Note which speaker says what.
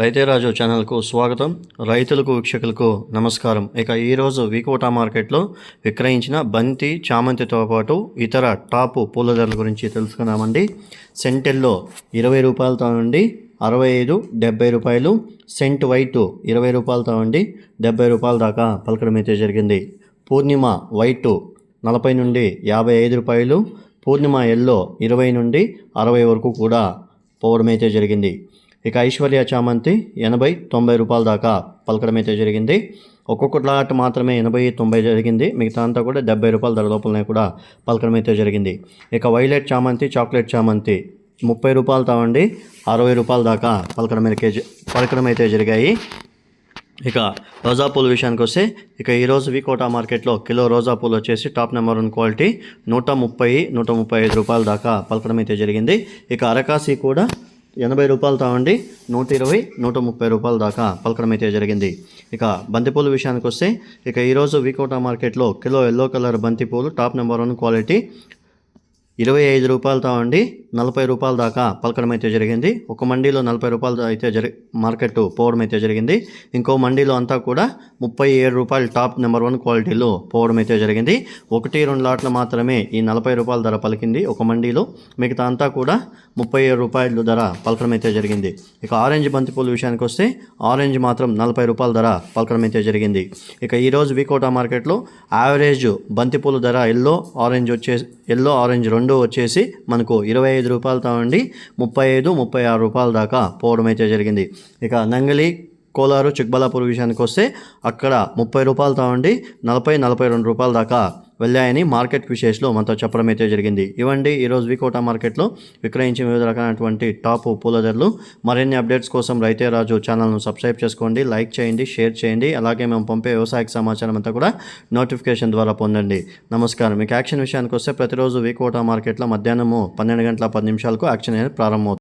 Speaker 1: రైతేరాజు ఛానల్కు స్వాగతం. రైతులకు వీక్షకులకు నమస్కారం. ఇక ఈరోజు వికోటా మార్కెట్లో విక్రయించిన బంతి చామంతితో పాటు ఇతర టాపు పూల ధరల గురించి తెలుసుకుందామండి. సెంటెల్లో ఇరవై రూపాయలతో నుండి అరవై ఐదు డెబ్బై రూపాయలు సెంట్ వైట్ ఇరవై రూపాయలతో నుండి డెబ్బై రూపాయల దాకా పలకడం అయితే జరిగింది. పూర్ణిమ వైట్ నలభై నుండి యాభై ఐదు రూపాయలు పూర్ణిమ ఎల్లో ఇరవై నుండి అరవై వరకు కూడా పోవడం అయితే జరిగింది. ఇక ఐశ్వర్య చామంతి ఎనభై తొంభై రూపాయల దాకా పలకడం అయితే జరిగింది. ఒక్కొక్క లాట్ మాత్రమే ఎనభై తొంభై జరిగింది. మిగతా అంతా కూడా డెబ్బై రూపాయల ధర లోపలనే కూడా పలకడం అయితే జరిగింది. ఇక వైలెట్ చామంతి చాక్లెట్ చామంతి ముప్పై రూపాయలు తావండి. అరవై రూపాయల దాకా పలకడం అయితే పలకడం అయితే జరిగాయి. ఇక రోజా పూల విషయానికి వస్తే ఇక ఈరోజు వికోటా మార్కెట్లో కిలో రోజా పూలు వచ్చేసి టాప్ నెంబర్ వన్ క్వాలిటీ నూట ముప్పై నూట ముప్పై ఐదు రూపాయల దాకా పలకడం అయితే జరిగింది. ఇక అరకాసి కూడా ఎనభై రూపాయలు తావండి నూట ఇరవై నూట ముప్పై రూపాయల దాకా పలకడం అయితే జరిగింది. ఇక బంతిపూల విషయానికి వస్తే ఇక ఈరోజు వికోటా మార్కెట్లో కిలో ఎల్లో కలర్ బంతిపూలు టాప్ నెంబర్ వన్ క్వాలిటీ ఇరవై ఐదు రూపాయలతో అండి నలభై రూపాయల దాకా పలకడం అయితే జరిగింది. ఒక మండీలో నలభై రూపాయలు అయితే జరి మార్కెట్ పోవడం అయితే జరిగింది. ఇంకో మండీలో అంతా కూడా ముప్పై ఏడు రూపాయలు టాప్ నెంబర్ వన్ క్వాలిటీలో పోవడం అయితే జరిగింది. ఒకటి రెండు లాట్లు మాత్రమే ఈ నలభై రూపాయల ధర పలికింది ఒక మండీలో. మిగతా అంతా కూడా ముప్పై ఏడు రూపాయల ధర పలకడం అయితే జరిగింది. ఇక ఆరెంజ్ బంతిపూల విషయానికి వస్తే ఆరెంజ్ మాత్రం నలభై రూపాయల ధర పలకడం అయితే జరిగింది. ఇక ఈరోజు వికోటా మార్కెట్లో యావరేజ్ బంతిపూల ధర ఎల్లో ఆరెంజ్ వచ్చేసి ఎల్లో ఆరెంజ్ రెండు వచ్చేసి మనకు ఇరవై ఐదు రూపాయలతో అండి ముప్పై ఐదు ముప్పై ఆరు రూపాయల దాకా పోవడం అయితే జరిగింది. ఇక నంగలి కోలారు చిక్బలాపూర్ విషయానికి వస్తే అక్కడ ముప్పై రూపాయలతో అండి నలభై నలభై రెండు రూపాయల దాకా వెళ్ళాయని మార్కెట్ విశేషలో మనతో చెప్పడం అయితే జరిగింది. ఇవ్వండి ఈరోజు వికోటా మార్కెట్లో విక్రయించిన వివిధ రకాలైనటువంటి టాప్ పూల ధరలు మరిన్ని అప్డేట్స్ కోసం రైతే రాజు ఛానల్ను సబ్స్క్రైబ్ చేసుకోండి లైక్ చేయండి షేర్ చేయండి. అలాగే మేము పంపే వ్యవసాయ సమాచారం అంతా కూడా నోటిఫికేషన్ ద్వారా పొందండి. నమస్కారం. మీకు యాక్షన్ విషయానికి వస్తే ప్రతిరోజు వికోటా మార్కెట్లో మధ్యాహ్నము పన్నెండు గంటల పది నిమిషాలకు యాక్షన్ అనేది ప్రారంభమవుతుంది.